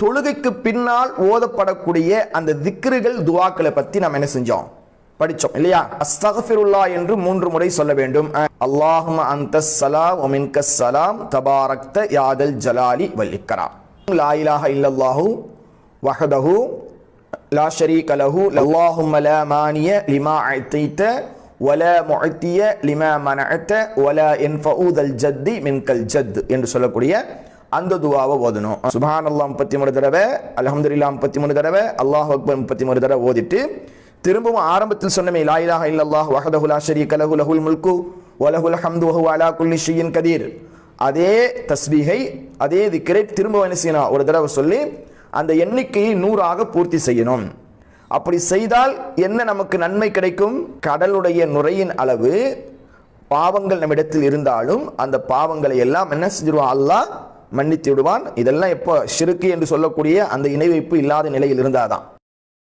தொழுகைக்கு பின்னால் ஓதப்படக்கூடிய அந்த திக்ருகள் துவாக்களை பத்தி நாம் என்ன செஞ்சோம்? படிச்சோம் இல்லையா? அஸ்தகஃபிருல்லா என்று மூன்று முறை சொல்ல வேண்டும். அல்லாஹும அந்த சலாம் ஒமின்க சலாம் தபாரக்த யாதல் ஜலாலி வல்லிக்கராம் லா இலாஹ இல்லல்லாஹு வஹதஹு லா ஷரீக லஹு. அல்லாஹும்ம லா மானிய லிமா அத்தைத்த வல முஅத்திய லிமா மனஅத்த வல இன்ஃபஊதல் الجد மின்கல் ஜத் என்று சொல்லக்கூடிய அந்த துவாவை ஓதணும். சுபான் அல்லாஹ் முப்பத்தி மூணு தடவை அலமதுல்லா முப்பத்தி மூணு தடவை அல்லாஹ் அக்பர் முப்பத்தி மூணு தடவை ஓதிட்டு திரும்பவும் ஆரம்பத்தில் சொன்னமே லா இலாஹ இல்லல்லாஹ் வஹதஹு லா ஷரீக லஹு லஹுல் முல்கு வலஹுல் ஹம்து வஹு அலா குல்லி ஷியின் கதீர். அதே தஸ்பீகை அதே திக்கரை திரும்ப என்ன செய்யணும்? ஒரு தடவை சொல்லி அந்த எண்ணிக்கையை நூறாக பூர்த்தி செய்யணும். அப்படி செய்தால் என்ன நமக்கு நன்மை கிடைக்கும்? கடலுடைய நுரையின் அளவு பாவங்கள் நம்மிடத்தில் இருந்தாலும் அந்த பாவங்களை எல்லாம் என்ன செஞ்சிருவான் அல்லாஹ் மன்னித்து விடுவான் இதெல்லாம் எப்போ ஷிருக்கு என்று சொல்லக்கூடிய அந்த இணை வைப்பு இல்லாத நிலையில் இருந்தாதான்.